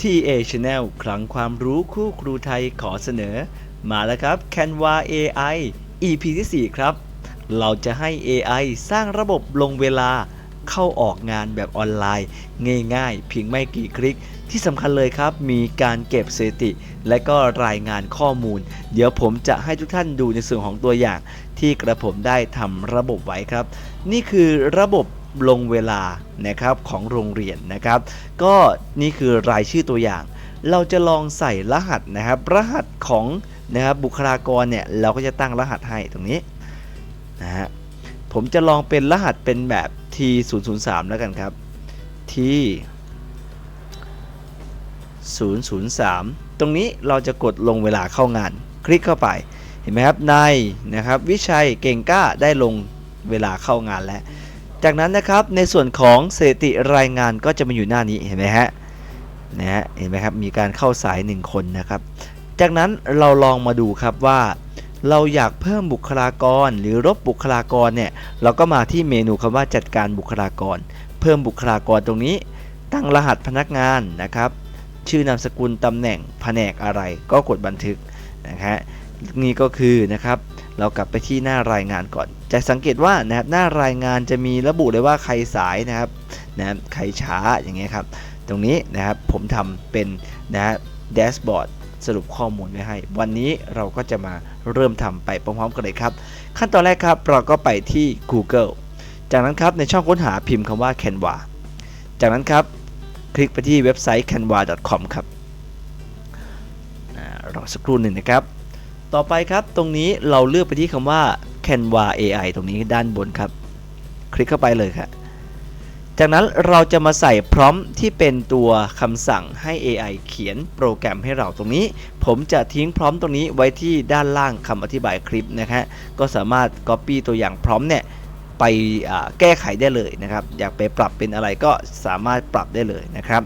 TA Channel คลังความรู้คู่ครูไทยขอเสนอ มาแล้วครับ Canva AI EP ที่ 4 ครับ เราจะให้ AI สร้างระบบลงเวลาเข้าออกงานแบบออนไลน์ ง่ายๆ เพียงไม่กี่คลิก ที่สำคัญเลยครับ มีการเก็บสถิติ และก็รายงานข้อมูล เดี๋ยวผมจะให้ทุกท่านดูในส่วนของตัวอย่าง ที่กระผมได้ทำระบบไว้ครับ นี่คือระบบ ลงเวลานะครับของโรงเรียนนะครับ ก็นี่คือรายชื่อตัวอย่าง เราจะลองใส่รหัสนะครับ รหัสของนะครับบุคลากรเนี่ยเราก็จะตั้งรหัสให้ตรงนี้นะฮะผมจะลองเป็นรหัสเป็นแบบ T 0 0 3แล้วกันครับ T 003 ตรงนี้เราจะกดลงเวลาเข้างาน คลิกเข้าไปเห็นไหมครับนายนะครับ วิชัยเก่งกล้าได้ลงเวลาเข้างานแล้ว จากนั้นนะครับในส่วนของสถิติรายงานก็จะมาอยู่หน้านี้เห็นไหมฮะนะฮะเห็นไหมครับมีการเข้าสาย 1 คนนะครับ จากนั้นเราลองมาดูครับว่า เราอยากเพิ่มบุคลากรหรือลบบุคลากรเนี่ยเราก็มาที่เมนูคำว่าจัดการบุคลากร เพิ่มบุคลากรตรงนี้ ตั้งรหัสพนักงานนะครับ ชื่อนามสกุลตำแหน่งแผนกอะไรก็กดบันทึกนะฮะนี่ก็คือนะครับ เรากลับไปที่หน้ารายงานก่อน จะสังเกตว่านะครับหน้ารายงานจะมีระบุเลยว่าใครสายนะครับนะใครช้าอย่างเงี้ยครับ ตรงนี้นะครับผมทำเป็นนะแดชบอร์ดสรุปข้อมูลไว้ให้ วันนี้เราก็จะมาเริ่มทำไปพร้อมๆกันเลยครับ ขั้นตอนแรกครับเราก็ไปที่ Google จากนั้นครับในช่องค้นหาพิมพ์คำว่า Canva จากนั้นครับคลิกไปที่เว็บไซต์ canva.com ครับรอสักครู่หนึ่งนะครับ ต่อไปครับตรงนี้เราเลือกไปที่คำว่า Canva AI ตรงนี้ด้านบนครับ คลิกเข้าไปเลยครับจากนั้นเราจะมาใส่พร้อมที่เป็นตัวคำสั่งให้ AI เขียนโปรแกรมให้เราตรงนี้ ผมจะทิ้งพร้อมตรงนี้ไว้ที่ด้านล่างคำอธิบายคลิปนะฮะก็สามารถ Copy ตัวอย่างพร้อมเนี่ยไปแก้ไขได้เลยนะครับ อยากไปปรับเป็นอะไรก็สามารถปรับได้เลยนะครับ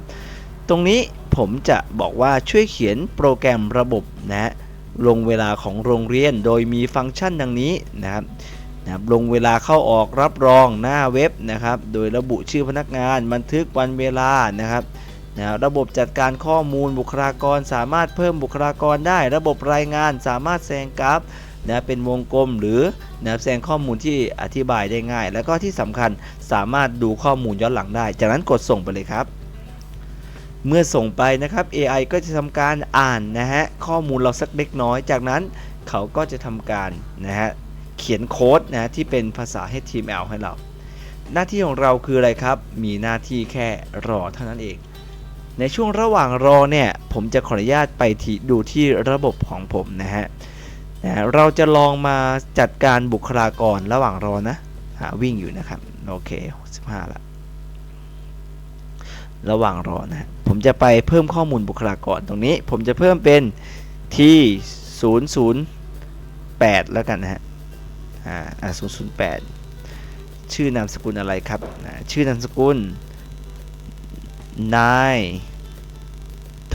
ตรงนี้ผมจะบอกว่าช่วยเขียนโปรแกรมระบบนะฮะ ลงเวลาของโรงเรียน โดยมีฟังก์ชันดังนี้นะครับนะครับลงเวลาเข้าออกรับรองหน้าเว็บนะครับ โดยระบุชื่อพนักงานบันทึกวันเวลานะครับนะระบบจัดการข้อมูลบุคลากรสามารถเพิ่มบุคลากรได้ ระบบรายงานสามารถแสดงกราฟนะเป็นวงกลมหรือนะแสดงข้อมูลที่อธิบายได้ง่าย แล้วก็ที่สำคัญสามารถดูข้อมูลย้อนหลังได้ จากนั้นกดส่งไปเลยครับ เมื่อส่งไปนะครับ AI ก็จะทำการอ่านนะฮะข้อมูลเราสักเล็กน้อย จากนั้นเขาก็จะทำการนะฮะเขียนโค้ดนะที่เป็นภาษา HTML ให้เรา หน้าที่ของเราคืออะไรครับ มีหน้าที่แค่รอเท่านั้นเอง ในช่วงระหว่างรอเนี่ย ผมจะขออนุญาตไปที่ดูที่ระบบของผมนะฮะนะเราจะลองมาจัดการบุคลากรระหว่างรอนะ หาวิ่งอยู่นะครับ โอเค15ละ ระหว่างรอนะฮะผมจะไปเพิ่มข้อมูลบุคลากรตรงนี้ ผมจะเพิ่มเป็นที่ 008 แล้วกันนะฮะ อ่า008 ชื่อนามสกุลอะไรครับชื่อนามสกุล นาย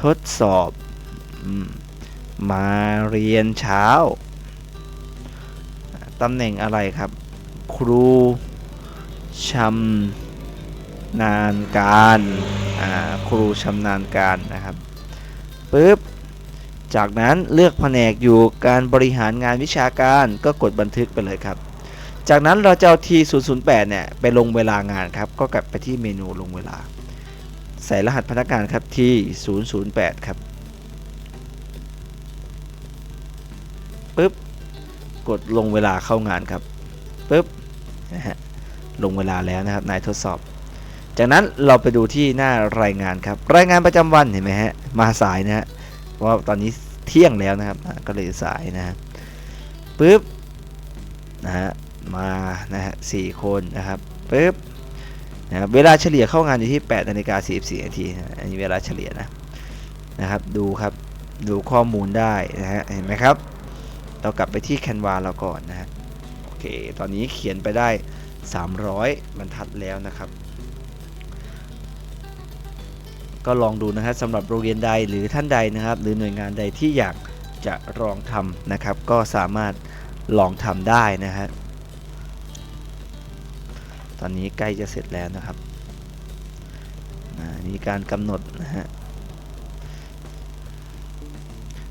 ทดสอบ มาเรียนเช้า ตำแหน่งอะไรครับ ครูชำ นาญการครูชำนาญการนะครับปึ๊บจากนั้นเลือกแผนกอยู่การบริหารงานวิชาการก็กดบันทึกไปเลยครับ จากนั้นเราจะเอา T 0 0 8 เนี่ยไปลงเวลางานครับ ก็กลับไปที่เมนูลงเวลา ใส่รหัสพนักงานครับ T 0 0 8 ครับปึ๊บกดลงเวลาเข้างานครับปึ๊บนะฮะลงเวลาแล้วนะครับนายทดสอบ จากนั้นเราไปดูที่หน้ารายงานครับ รายงานประจำวันเห็นไหมฮะมาสายนะฮะเพราะว่าตอนนี้เที่ยงแล้วนะครับก็เลยสายนะฮะปึ๊บนะฮะมานะฮะสี่คนนะครับปึ๊บนะเวลาเฉลี่ยเข้างานอยู่ที่8นาฬิกา44นาทีอันนี้เวลาเฉลี่ยนะนะครับ ดูครับดูข้อมูลได้นะฮะเห็นไหมครับ เรากลับไปที่ Canva เราก่อนนะฮะโอเค ตอนนี้เขียนไปได้ 300 บรรทัดแล้วนะครับ ก็ลองดูนะครับสำหรับโรงเรียนใดหรือท่านใดนะครับ หรือหน่วยงานใดที่อยากจะลองทำนะครับ ก็สามารถลองทำได้นะฮะตอนนี้ใกล้จะเสร็จแล้วนะครับอ่ามีการกำหนดนะฮะ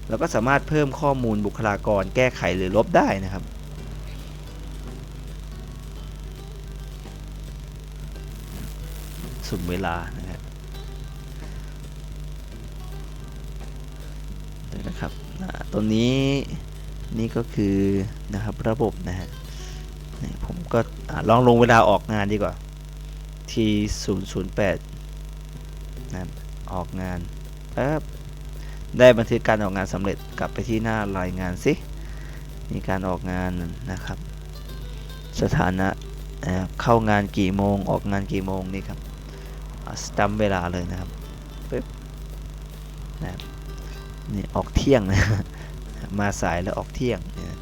เราก็สามารถเพิ่มข้อมูลบุคลากรแก้ไขหรือลบได้นะครับ สุ่มเวลานะ นะครับตัวนี้นี่ก็คือนะครับระบบนะฮะผมก็ลองลงเวลาออกงานดีกว่า T 0 0 8นะครับออกงานปั๊บได้บันทึกการออกงานสำเร็จกลับไปที่หน้ารายงานสิมีการออกงานนะครับ สถานะเข้างานกี่โมงออกงานกี่โมงนี่ครับสตัมเวลาเลยนะครับปึ๊บนะครับ นี่ออกเที่ยงนะมาสายแล้วออกเที่ยงนี่ย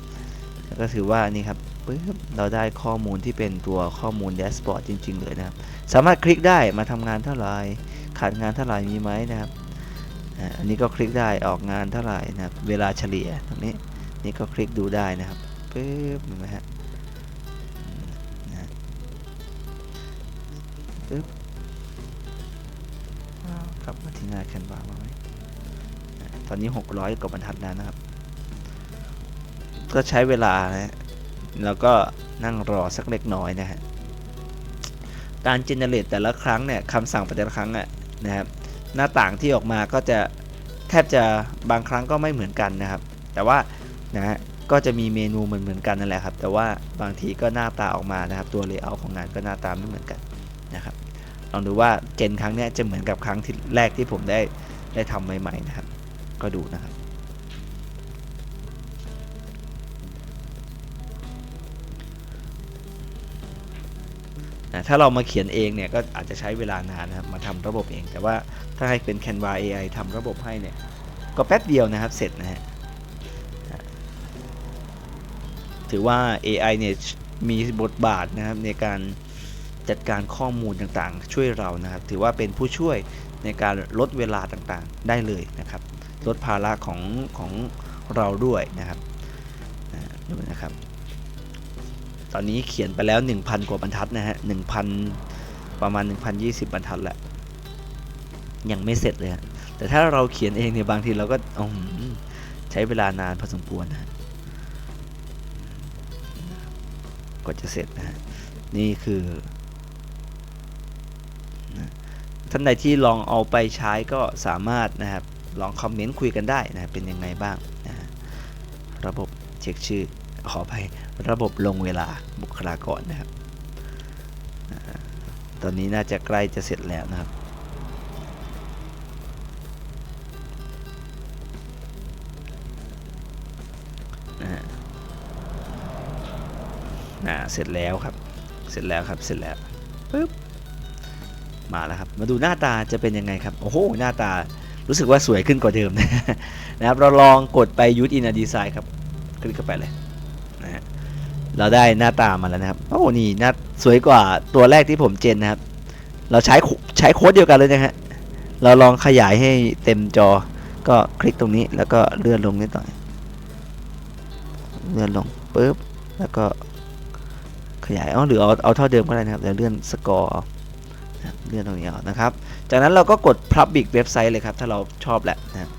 แล้วก็ถือว่านี่ครับปึ๊บเราได้ข้อมูลที่เป็นตัวข้อมูลแดชบอร์ดจริง ๆ เลยนะครับ สามารถคลิกได้มาทำงานเท่าไหร่ขาดงานเท่าไหร่มีไหมนะครับอันนี้ก็คลิกได้ออกงานเท่าไหร่นะครับ เวลาเฉลี่ยตรงนี้นี่ก็คลิกดูได้นะครับปึ๊บเห็นไหมฮะปึ๊บกลับมาที่หน้าแคนวามาไหม อนนี้ 600 กว่าบรรทัดแล้วนะครับ ก็ใช้เวลานะแล้วก็นั่งรอสักเล็กน้อยนะฮะ การเจเนเรตแต่ละครั้งเนี่ยคำสั่งแต่ละครั้งอะนะครับหน้าต่างที่ออกมาก็จะแทบจะบางครั้งก็ไม่เหมือนกันนะครับ แต่ว่านะฮะก็จะมีเมนูเหมือนเหมือนกันนั่นแหละครับ แต่ว่าบางทีก็หน้าตาออกมานะครับ ตัวเลเยอร์ของงานก็หน้าตาไม่เหมือนกันนะครับลองดูว่าเจนครั้งนี้จะเหมือนกับครั้งที่แรกที่ผมได้ได้ทำใหม่ๆนะครับ ก็ดูนะครับนะถ้าเรามาเขียนเองเนี่ยก็อาจจะใช้เวลานานนะครับมาทำระบบเอง แต่ว่าถ้าให้เป็น Canva AI ทำระบบให้เนี่ยก็แป๊บเดียวนะครับเสร็จนะฮะอะถือว่า AI เนี่ยมีบทบาทนะครับในการจัดการข้อมูลต่างๆ ช่วยเรานะครับ ถือว่าเป็นผู้ช่วยในการลดเวลาต่างๆ ได้เลยนะครับ ลดภาระของของเราด้วยนะครับดูนะครับ ตอนนี้เขียนไปแล้ว 1,000 กว่าบรรทัดนะฮะ1,000 ประมาณ 1,020 บรรทัดแหละยังไม่เสร็จเลยแต่ถ้าเราเขียนเองเนี่ยบางทีเราก็ใช้เวลานานพอสมควรนะกว่าจะเสร็จนะฮะนี่คือท่านใดที่ลองเอาไปใช้ก็สามารถนะครับ ลองคอมเมนต์คุยกันได้นะเป็นยังไงบ้างนะระบบเช็คชื่อขออภัยระบบลงเวลาบุคลากรนะครับตอนนี้น่าจะใกล้จะเสร็จแล้วนะครับนะฮะเสร็จแล้วครับ เสร็จแล้วครับ เสร็จแล้วปึ๊บ มาแล้วครับ มาดูหน้าตาจะเป็นยังไงครับ โอ้โห หน้าตา รู้สึกว่าสวยขึ้นกว่าเดิมนะครับ เราลองกดไป use in a design ครับ คลิกเข้าไปเลยนะฮะเราได้หน้าตามาแล้วนะครับ โอ้นี่หน้าสวยกว่าตัวแรกที่ผมเจนนะครับ เราใช้ใช้โค้ดเดียวกันเลยนะฮะ เราลองขยายให้เต็มจอ ก็คลิกตรงนี้แล้วก็เลื่อนลงนิดหน่อย เลื่อนลงปุ๊บ แล้วก็ขยายเอหรือเอาเอาเท่าเดิมก็ได้นะครับเดี๋ยวเลื่อนสกอร์เอา เลื่อนตรงนี้เอานะครับ จากนั้นเราก็กด public เว็บไซต์เลยครับ ถ้าเราชอบแหละนะ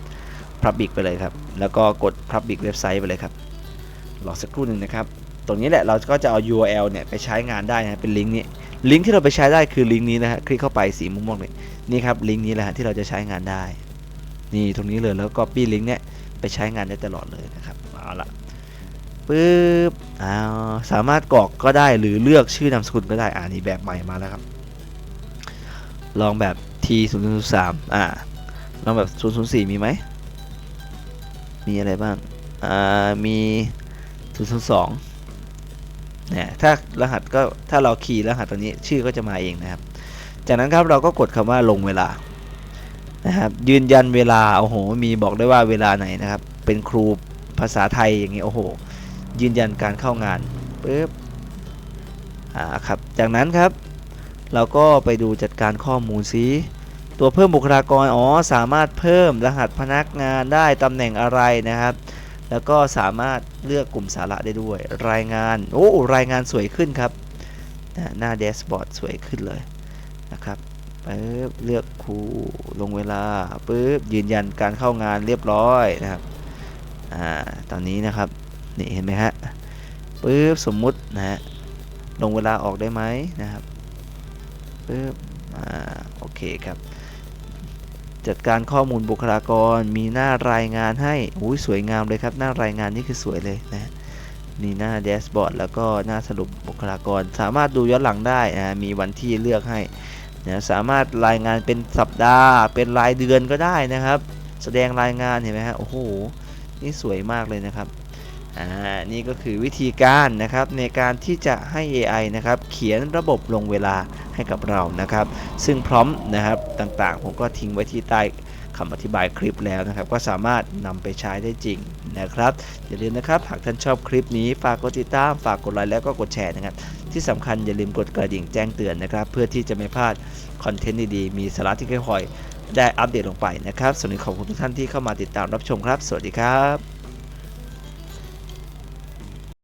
พับ public ไปเลยครับ แล้วก็กด public เว็บไซต์ไปเลยครับรอสักครู่หนึ่งนะครับ ตรงนี้แหละเราก็จะเอา URL เนี่ยไปใช้งานได้นะเป็นลิงก์นี้ ลิงก์ที่เราไปใช้ได้คือลิงก์นี้นะฮะ คลิกเข้าไปสีม่วงๆเลยนี่ครับลิงก์นี้แหละที่เราจะใช้งานได้ นี่ตรงนี้เลยแล้วก็ copy ลิงก์เนี่ยไปใช้งานได้ตลอดเลยนะครับ เอาละปึ๊บอ้าวสามารถกรอกก็ได้หรือเลือกชื่อนามสกุลก็ได้ อ่านี่แบบใหม่มาแล้วครับ ลองแบบ T 0 0 3อ่า ลองแบบ 004 มีไหม มีอะไรบ้าง อ่า มี 002เนี่ยถ้ารหัสก็ ถ้าเราคีย์รหัสตัวนี้ชื่อก็จะมาเองนะครับ จากนั้นครับเราก็กดคำว่าลงเวลา นะครับ ยืนยันเวลา โอ้โห มีบอกได้ว่าเวลาไหนนะครับ เป็นครูภาษาไทยอย่างเงี้ย โอ้โห ยืนยันการเข้างานปึ๊บ อ่า ครับ จากนั้นครับ เราก็ไปดูจัดการข้อมูลซิตัวเพิ่มบุคลากรอ๋อสามารถเพิ่มรหัสพนักงานได้ตำแหน่งอะไรนะครับ แล้วก็สามารถเลือกกลุ่มสาระได้ด้วย รายงานโอ้รายงานสวยขึ้นครับหน้าแดชบอร์ดสวยขึ้นเลยนะครับปึ๊บเลือกครูลงเวลาปึ๊บยืนยันการเข้างานเรียบร้อยนะครับอ่าตอนนี้นะครับนี่เห็นไหมฮะปึ๊บสมมุตินะฮะลงเวลาออกได้ไหมนะครับ ปึ๊บอ่าโอเคครับ จัดการข้อมูลบุคลากรมีหน้ารายงานให้อุ้ยสวยงามเลยครับ หน้ารายงานนี่คือสวยเลยนะมีหน้าแดชบอร์ดแล้วก็หน้าสรุปบุคลากร สามารถดูย้อนหลังได้นะมีวันที่เลือกให้นะสามารถรายงานเป็นสัปดาห์ เป็นรายเดือนก็ได้นะครับ แสดงรายงานเห็นไหมฮะโอ้โหนี่สวยมากเลยนะครับ อ่านี่ก็คือวิธีการนะครับในการที่จะให้ AI นะครับเขียนระบบลงเวลาให้กับเรานะครับ ซึ่งพร้อมนะครับต่างๆ ผมก็ทิ้งไว้ที่ใต้คำอธิบายคลิปแล้วนะครับ ก็สามารถนำไปใช้ได้จริงนะครับ อย่าลืมนะครับ หากท่านชอบคลิปนี้ ฝากกดติดตาม ฝากกดไลค์แล้วก็กดแชร์นะครับ ที่สำคัญอย่าลืมกดกระดิ่งแจ้งเตือนนะครับ เพื่อที่จะไม่พลาดคอนเทนต์ดีๆมีสาระที่ค่อยๆได้อัปเดตลงไปนะครับสวัสดีขอบคุณทุกท่านที่เข้ามาติดตามรับชมครับ สวัสดีครับ